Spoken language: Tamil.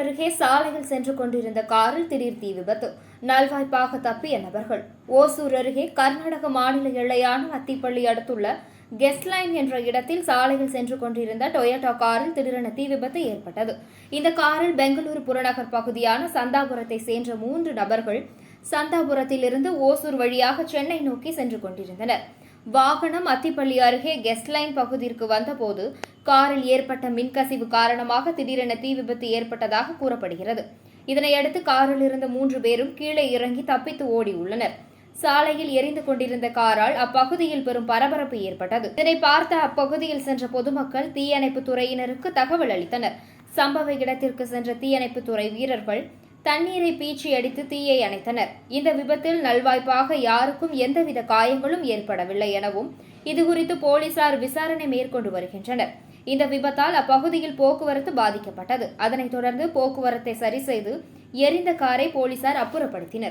அருகே சாலையில் சென்று கொண்டிருந்த காரில் திடீர் தீ விபத்து. நல்வாய்ப்பாக தப்பிய நபர்கள். ஓசூர் அருகே கர்நாடக மாநில எல்லையான அத்திப்பள்ளி அடுத்துள்ள கெஸ்ட்லைன் என்ற இடத்தில் சாலையில் சென்று கொண்டிருந்த டொயோட்டா காரில் திடீரென தீ விபத்து ஏற்பட்டது. இந்த காரில் பெங்களூரு புறநகர் பகுதியான சந்தாபுரத்தை சேர்ந்த மூன்று நபர்கள் சந்தாபுரத்திலிருந்து ஓசூர் வழியாக சென்னை நோக்கி சென்று கொண்டிருந்தனர். வாகனம் அத்திப்பள்ளி அருகே கெஸ்ட் லைன் பகுதிக்கு வந்தபோது காரில் ஏற்பட்ட மின்கசிவு காரணமாக திடீரென தீ விபத்து ஏற்பட்டதாக கூறப்படுகிறது. இதனையடுத்து காரில் இருந்த மூன்று பேரும் கீழே இறங்கி தப்பித்து ஓடி உள்ளனர். சாலையில் எரிந்து கொண்டிருந்த காரால் அப்பகுதியில் பெரும் பரபரப்பு ஏற்பட்டது. இதனை பார்த்த அப்பகுதியில் சென்ற பொதுமக்கள் தீயணைப்பு துறையினருக்கு தகவல் அளித்தனர். சம்பவ இடத்திற்கு சென்ற தீயணைப்பு துறை வீரர்கள் தண்ணீரை பீச்சி அடித்து தீயை அணைத்தனர். இந்த விபத்தில் நல்வாய்ப்பாக யாருக்கும் எந்தவித காயங்களும் ஏற்படவில்லை எனவும் இதுகுறித்து போலீசார் விசாரணை மேற்கொண்டு வருகின்றனர். இந்த விபத்தால் அப்பகுதியில் போக்குவரத்து பாதிக்கப்பட்டது. அதனைத் தொடர்ந்து போக்குவரத்தை சரி செய்து எரிந்த காரை போலீசார் அப்புறப்படுத்தினர்.